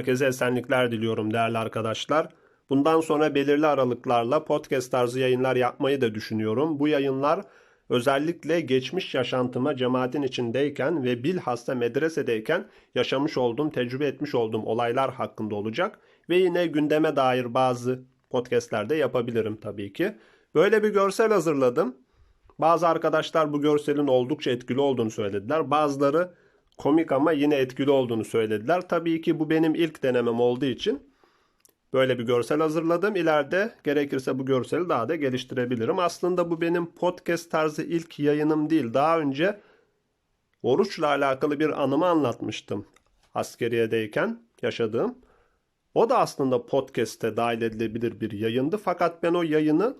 Herkese esenlikler diliyorum değerli arkadaşlar. Bundan sonra belirli aralıklarla podcast tarzı yayınlar yapmayı da düşünüyorum. Bu yayınlar özellikle geçmiş yaşantıma cemaatin içindeyken ve bilhassa medresedeyken yaşamış olduğum, tecrübe etmiş olduğum olaylar hakkında olacak. Ve yine gündeme dair bazı podcastlerde yapabilirim tabii ki. Böyle bir görsel hazırladım. Bazı arkadaşlar bu görselin oldukça etkili olduğunu söylediler. Bazıları komik ama yine etkili olduğunu söylediler. Tabii ki bu benim ilk denemem olduğu için böyle bir görsel hazırladım. İleride gerekirse bu görseli daha da geliştirebilirim. Aslında bu benim podcast tarzı ilk yayınım değil. Daha önce oruçla alakalı bir anımı anlatmıştım askeriyedeyken yaşadığım. O da aslında podcast'te dahil edilebilir bir yayındı. Fakat ben o yayını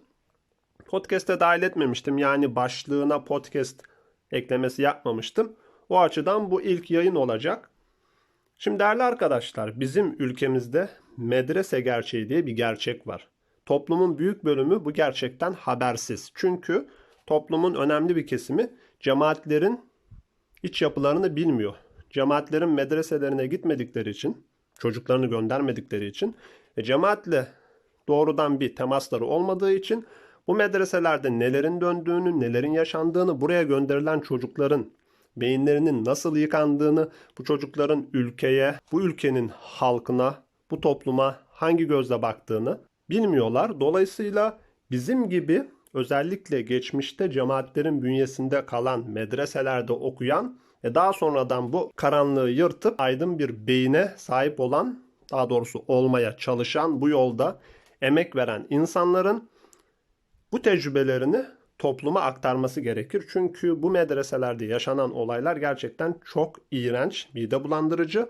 podcast'e dahil etmemiştim. Yani başlığına podcast eklemesi yapmamıştım. O açıdan bu ilk yayın olacak. Şimdi değerli arkadaşlar bizim ülkemizde medrese gerçeği diye bir gerçek var. Toplumun büyük bölümü bu gerçekten habersiz. Çünkü toplumun önemli bir kesimi cemaatlerin iç yapılarını bilmiyor. Cemaatlerin medreselerine gitmedikleri için, çocuklarını göndermedikleri için, e, cemaatle doğrudan bir temasları olmadığı için bu medreselerde nelerin döndüğünü, nelerin yaşandığını, buraya gönderilen çocukların beyinlerinin nasıl yıkandığını, bu çocukların ülkeye, bu ülkenin halkına, bu topluma hangi gözle baktığını bilmiyorlar. Dolayısıyla bizim gibi özellikle geçmişte cemaatlerin bünyesinde kalan medreselerde okuyan ve daha sonradan bu karanlığı yırtıp aydın bir beyine sahip olan, daha doğrusu olmaya çalışan, bu yolda emek veren insanların bu tecrübelerini topluma aktarması gerekir. Çünkü bu medreselerde yaşanan olaylar gerçekten çok iğrenç, mide bulandırıcı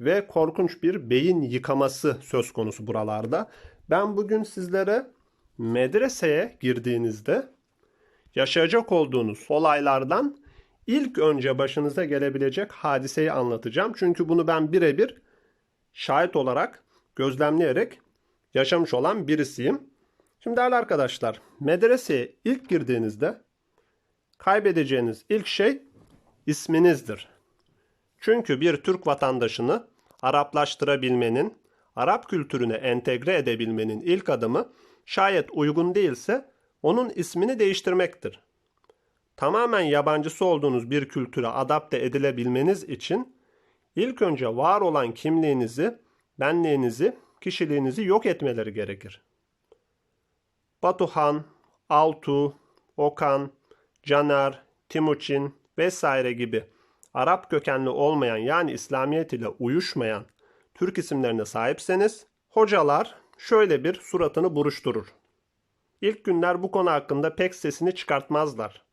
ve korkunç bir beyin yıkaması söz konusu buralarda. Ben bugün sizlere medreseye girdiğinizde yaşayacak olduğunuz olaylardan ilk önce başınıza gelebilecek hadiseyi anlatacağım. Çünkü bunu ben birebir şahit olarak gözlemleyerek yaşamış olan birisiyim. Şimdi değerli arkadaşlar, medreseye ilk girdiğinizde kaybedeceğiniz ilk şey isminizdir. Çünkü bir Türk vatandaşını Araplaştırabilmenin, Arap kültürüne entegre edebilmenin ilk adımı şayet uygun değilse onun ismini değiştirmektir. Tamamen yabancısı olduğunuz bir kültüre adapte edilebilmeniz için ilk önce var olan kimliğinizi, benliğinizi, kişiliğinizi yok etmeleri gerekir. Batuhan, Altu, Okan, Caner, Timuçin vesaire gibi Arap kökenli olmayan yani İslamiyet ile uyuşmayan Türk isimlerine sahipseniz hocalar şöyle bir suratını buruşturur. İlk günler bu konu hakkında pek sesini çıkartmazlar.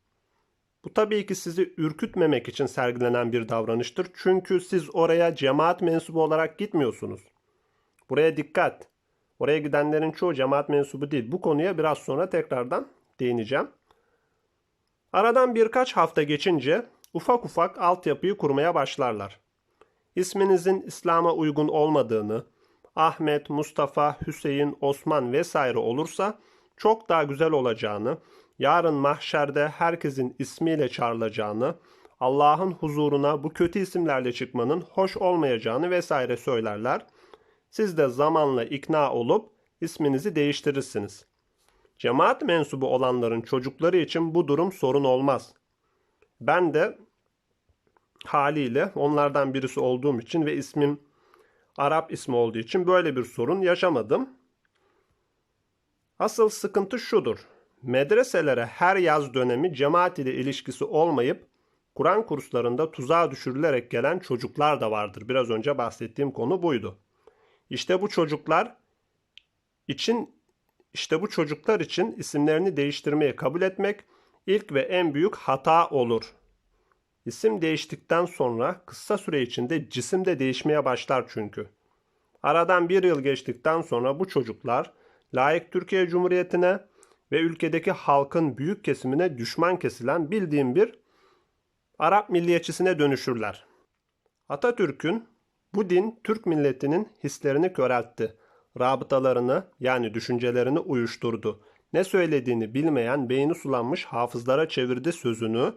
Bu tabii ki sizi ürkütmemek için sergilenen bir davranıştır. Çünkü siz oraya cemaat mensubu olarak gitmiyorsunuz. Buraya dikkat. Oraya gidenlerin çoğu cemaat mensubu değil. Bu konuya biraz sonra tekrardan değineceğim. Aradan birkaç hafta geçince ufak ufak altyapıyı kurmaya başlarlar. İsminizin İslam'a uygun olmadığını, Ahmet, Mustafa, Hüseyin, Osman vesaire olursa çok daha güzel olacağını, yarın mahşerde herkesin ismiyle çağrılacağını, Allah'ın huzuruna bu kötü isimlerle çıkmanın hoş olmayacağını vesaire söylerler. Siz de zamanla ikna olup isminizi değiştirirsiniz. Cemaat mensubu olanların çocukları için bu durum sorun olmaz. Ben de haliyle onlardan birisi olduğum için ve ismim Arap ismi olduğu için böyle bir sorun yaşamadım. Asıl sıkıntı şudur. Medreselere her yaz dönemi cemaat ile ilişkisi olmayıp Kur'an kurslarında tuzağa düşürülerek gelen çocuklar da vardır. Biraz önce bahsettiğim konu buydu. İşte bu çocuklar için işte bu çocuklar için isimlerini değiştirmeyi kabul etmek ilk ve en büyük hata olur. İsim değiştikten sonra kısa süre içinde cisim de değişmeye başlar çünkü. Aradan bir yıl geçtikten sonra bu çocuklar layık Türkiye Cumhuriyeti'ne ve ülkedeki halkın büyük kesimine düşman kesilen bildiğim bir Arap milliyetçisine dönüşürler. Atatürk'ün bu din Türk milletinin hislerini köreltti. Rabıtalarını yani düşüncelerini uyuşturdu. Ne söylediğini bilmeyen beyni sulanmış hafızlara çevirdi sözünü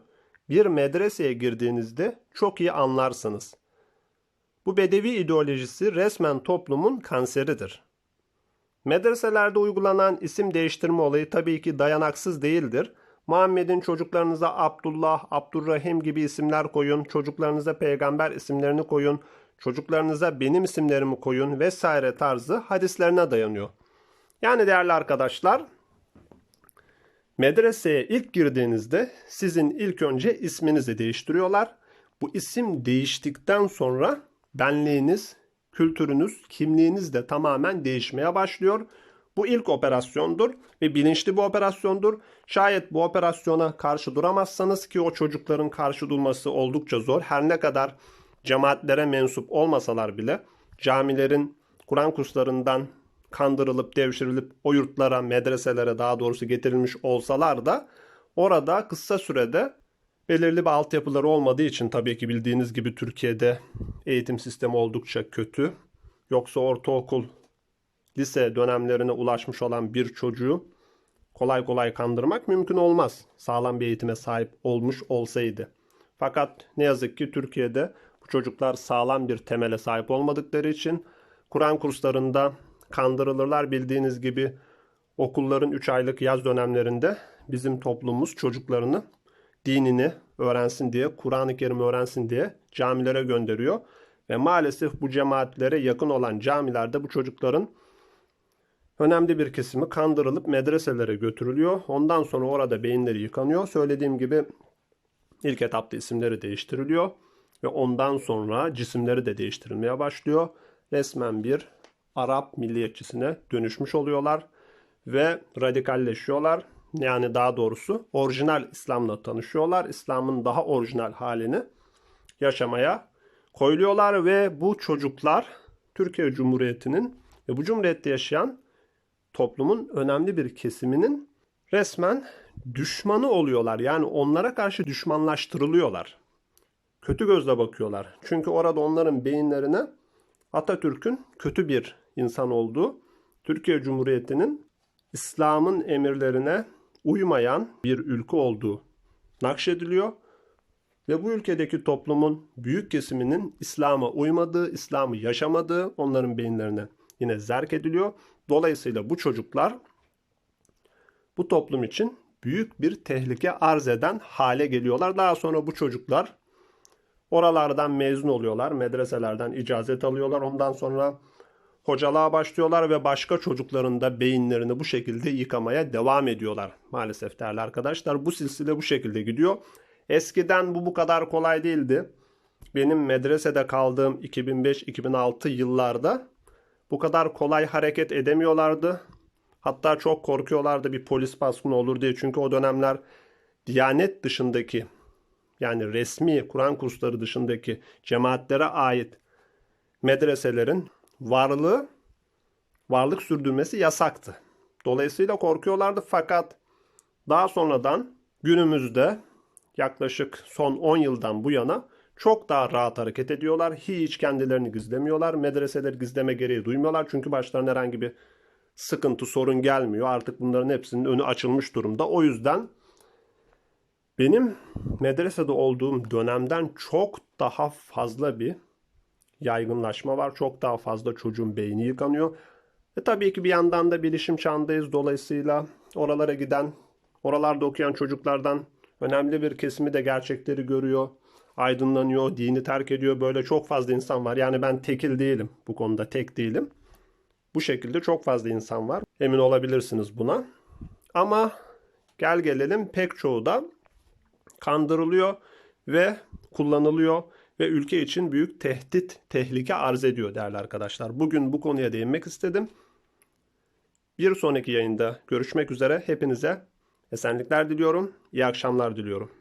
bir medreseye girdiğinizde çok iyi anlarsınız. Bu bedevi ideolojisi resmen toplumun kanseridir. Medreselerde uygulanan isim değiştirme olayı tabii ki dayanaksız değildir. Muhammed'in çocuklarınıza Abdullah, Abdurrahim gibi isimler koyun, çocuklarınıza peygamber isimlerini koyun, çocuklarınıza benim isimlerimi koyun vesaire tarzı hadislerine dayanıyor. Yani değerli arkadaşlar, medreseye ilk girdiğinizde sizin ilk önce isminizi değiştiriyorlar. Bu isim değiştikten sonra benliğiniz, kültürünüz, kimliğiniz de tamamen değişmeye başlıyor. Bu ilk operasyondur ve bilinçli bir operasyondur. Şayet bu operasyona karşı duramazsanız ki o çocukların karşı durması oldukça zor. Her ne kadar cemaatlere mensup olmasalar bile camilerin Kur'an kurslarından kandırılıp devşirilip o yurtlara, medreselere daha doğrusu getirilmiş olsalar da orada kısa sürede belirli bir altyapıları olmadığı için tabii ki bildiğiniz gibi Türkiye'de eğitim sistemi oldukça kötü. Yoksa ortaokul, lise dönemlerine ulaşmış olan bir çocuğu kolay kolay kandırmak mümkün olmaz. Sağlam bir eğitime sahip olmuş olsaydı. Fakat ne yazık ki Türkiye'de bu çocuklar sağlam bir temele sahip olmadıkları için Kur'an kurslarında kandırılırlar. Bildiğiniz gibi okulların 3 aylık yaz dönemlerinde bizim toplumumuz çocuklarını dinini öğrensin diye, Kur'an-ı Kerim öğrensin diye camilere gönderiyor. Ve maalesef bu cemaatlere yakın olan camilerde bu çocukların önemli bir kesimi kandırılıp medreselere götürülüyor. Ondan sonra orada beyinleri yıkanıyor. Söylediğim gibi ilk etapta isimleri değiştiriliyor ve ondan sonra cisimleri de değiştirilmeye başlıyor. Resmen bir Arap milliyetçisine dönüşmüş oluyorlar ve radikalleşiyorlar. Yani daha doğrusu orijinal İslam'la tanışıyorlar. İslam'ın daha orijinal halini yaşamaya koyuluyorlar ve bu çocuklar Türkiye Cumhuriyeti'nin ve bu cumhuriyette yaşayan toplumun önemli bir kesiminin resmen düşmanı oluyorlar. Yani onlara karşı düşmanlaştırılıyorlar. Kötü gözle bakıyorlar. Çünkü orada onların beyinlerine Atatürk'ün kötü bir insan olduğu, Türkiye Cumhuriyeti'nin İslam'ın emirlerine uymayan bir ülke olduğu nakşediliyor ve bu ülkedeki toplumun büyük kesiminin İslam'a uymadığı, İslam'ı yaşamadığı onların beyinlerine yine zerk ediliyor. Dolayısıyla bu çocuklar bu toplum için büyük bir tehlike arz eden hale geliyorlar. Daha sonra bu çocuklar oralardan mezun oluyorlar, medreselerden icazet alıyorlar. Ondan sonra hocalığa başlıyorlar ve başka çocukların da beyinlerini bu şekilde yıkamaya devam ediyorlar. Maalesef değerli arkadaşlar bu silsile bu şekilde gidiyor. Eskiden bu bu kadar kolay değildi. Benim medresede kaldığım 2005-2006 yıllarda bu kadar kolay hareket edemiyorlardı. Hatta çok korkuyorlardı bir polis baskını olur diye. Çünkü o dönemler Diyanet dışındaki yani resmi Kur'an kursları dışındaki cemaatlere ait medreselerin varlığı varlık sürdürmesi yasaktı. Dolayısıyla korkuyorlardı fakat daha sonradan günümüzde yaklaşık son 10 yıldan bu yana çok daha rahat hareket ediyorlar. Hiç kendilerini gizlemiyorlar. Medreseleri gizleme gereği duymuyorlar. Çünkü başlarına herhangi bir sıkıntı, sorun gelmiyor. Artık bunların hepsinin önü açılmış durumda. O yüzden benim medresede olduğum dönemden çok daha fazla bir yaygınlaşma var. Çok daha fazla çocuğun beyni yıkanıyor. Ve tabii ki bir yandan da bilişim çağındayız. Dolayısıyla oralara giden, oralarda okuyan çocuklardan önemli bir kesimi de gerçekleri görüyor, aydınlanıyor, dini terk ediyor. Böyle çok fazla insan var. Yani ben tekil değilim. Bu konuda tek değilim. Bu şekilde çok fazla insan var. Emin olabilirsiniz buna. Ama gel gelelim pek çoğu da kandırılıyor ve kullanılıyor ve ülke için büyük tehdit, tehlike arz ediyor değerli arkadaşlar. Bugün bu konuya değinmek istedim. Bir sonraki yayında görüşmek üzere. Hepinize esenlikler diliyorum. İyi akşamlar diliyorum.